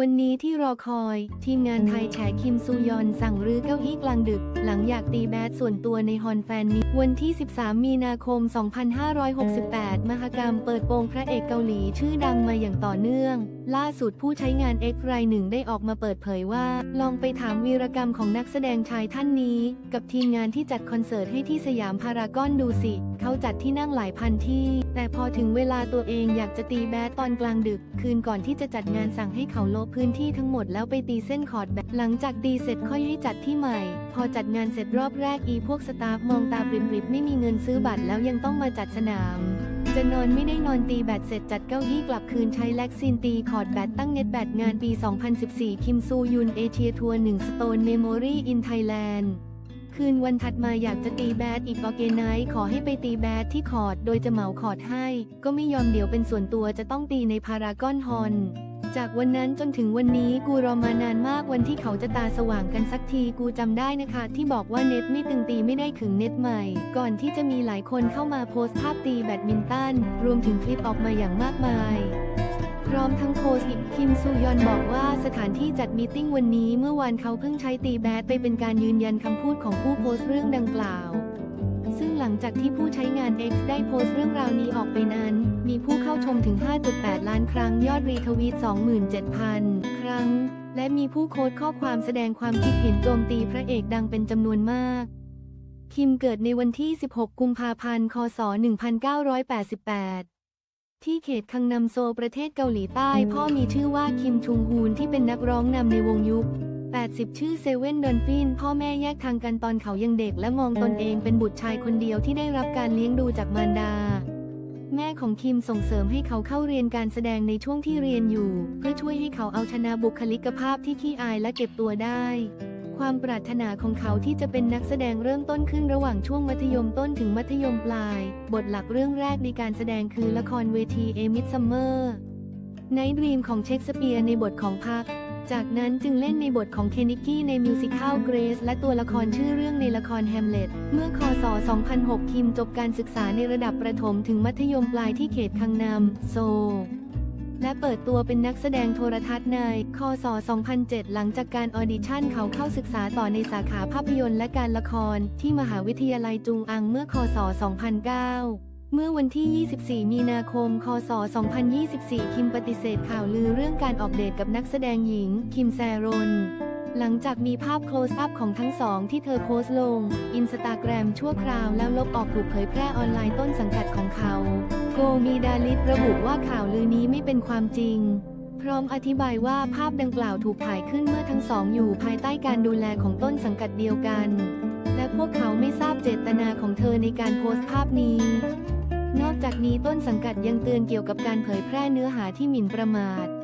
วันนี้ที่รอคอย ทีมงานไทยแฉคิมซูยอนสั่งรื้อเก้าอี้กลางดึก หลังอยากตีแบดส่วนตัวในฮอนแฟนมีวันที่ 13 มีนาคม 2568 มหกรรมเปิดโปงพระเอกเกาหลีชื่อดังมาอย่างต่อเนื่อง ล่าสุดผู้ใช้งาน X รายหนึ่งได้ออกมาเปิดเผยว่า ลองไปถามวีรกรรมของนักแสดงชายท่านนี้ กับทีมงานที่จัดคอนเสิร์ตให้ที่สยามพารากอนดูสิ เขาจัดที่นั่งหลายพันที่ แต่พอถึงเวลาตัวเองอยากจะตีแบดตอนกลางดึก คืนก่อนที่จะจัดงานสั่งให้เขาลพื้นที่ทั้งหมดแล้วไปตีเส้นคอร์ดแบดหลังจากตีเสร็จค่อยให้จัดที่ใหม่ พอจัดงานเสร็จรอบแรกอีพวกสตาฟมองตาปริบๆไม่มีเงินซื้อบัตรแล้วยังต้องมาจัดสนามจะนอนไม่ได้นอนตีแบตเสร็จจัดเก้าอี้กลับคืนใช้แล็กซินตีคอร์ดแบตตั้งเน็ตแบตงานปี 2014 คิมซูยุนเอเชียทัวร์1สโตนเมโมรี่อินไทยแลนด์คืนวันถัดมาอยากจะตีแบดอีกออเกไนท์ขอให้ไปตีแบดที่คอร์ดโดยจะเหมาคอร์ดให้ ก็ไม่ยอมเดี๋ยวเป็นส่วนตัวจะต้องตีในพารากอนฮอน จากวันนั้นจนถึงวันนี้กูรอมานานมากวันที่เขาจะตาสว่างกันสักทีกูจำได้นะคะ ที่บอกว่าเน็ตไม่ตึงตีไม่ได้ขึงเน็ตใหม่ ก่อนที่จะมีหลายคนเข้ามาโพสต์ภาพตีแบดมินตันรวมถึงคลิปออกมาอย่างมากมายพร้อมทั้งโพสต์อีกคิมซูยอนบอกว่าสถานที่จัดมีตติ้งวันนี้เมื่อวานเขาเพิ่งใช้ตีแบดไปเป็นการยืนยันคำพูดของผู้โพสต์เรื่องดังกล่าว ซึ่งหลังจากที่ผู้ใช้งาน X ได้โพสต์เรื่องราวนี้ออกไปนั้น มีผู้เข้าชมถึง 5.8 ล้านครั้งยอดรีทวีต 27,000 ครั้ง และมีผู้โค้ดข้อความแสดงความคิดเห็นโจมตีพระเอกดังเป็นจำนวนมาก คิมเกิดในวันที่ 16 กุมภาพันธ์ คศ 1988ที่เขตคังนำโซประเทศเกาหลีใต้ พ่อมีชื่อว่าคิมชุงฮูนที่เป็นนักร้องนำในวงยุค 80 ชื่อเซเว่นดอนฟินพ่อแม่แยกทางกันตอนเขายังเด็กและมองตนเองเป็นบุตรชายคนเดียวที่ได้รับการเลี้ยงดูจากมารดา แม่ของคิมส่งเสริมให้เขาเข้าเรียนการแสดงในช่วงที่เรียนอยู่ เพื่อช่วยให้เขาเอาชนะบุคลิกภาพที่ขี้อายและเก็บตัวได้ ความปรารถนาของเขาที่จะเป็นนักแสดงเริ่มต้นขึ้นระหว่างช่วงมัธยมต้นถึงมัธยมปลาย บทหลักเรื่องแรกในการแสดงคือละครเวทีเอมิดซัมเมอร์ไนดรีมของเชคสเปียร์ในบทของพัก จากนั้นจึงเล่นในบทของเคนนิกกี้ในมิวสิคัลเกรซและตัวละครชื่อเรื่องในละครแฮมเล็ต เมื่อคศ 2006 คิมจบการศึกษาในระดับประถมถึงมัธยมปลายที่เขตคังนำโซลและเปิดตัวเป็นนักแสดงโทรทัศน์ใน คศ 2007 หลังจากการออดิชั่นเขาเข้าศึกษาต่อในสาขาภาพยนตร์และการละครที่มหาวิทยาลัยจุงอังเมื่อ คศ 2009 เมื่อวันที่ 24 มีนาคม คศ 2024 คิมปฏิเสธข่าวลือเรื่องการออกเดทกับนักแสดงหญิง คิมแซรอนหลังจากมีภาพ close up ของทั้งสองที่เธอโพสต์ลง อินสตาแกรมชั่วคราวแล้วลบออกถูกเผยแพร่ออนไลน์ต้นสังกัดของเขา โกมีดาลิตระบุว่าข่าวลือนี้ไม่เป็นความจริง พร้อมอธิบายว่าภาพดังกล่าวถูกถ่ายขึ้นเมื่อทั้งสองอยู่ภายใต้การดูแลของต้นสังกัดเดียวกัน และพวกเขาไม่ทราบเจตนาของเธอในการโพสต์ภาพนี้ นอกจากนี้ต้นสังกัดยังเตือนเกี่ยวกับการเผยแพร่เนื้อหาที่หมิ่นประมาท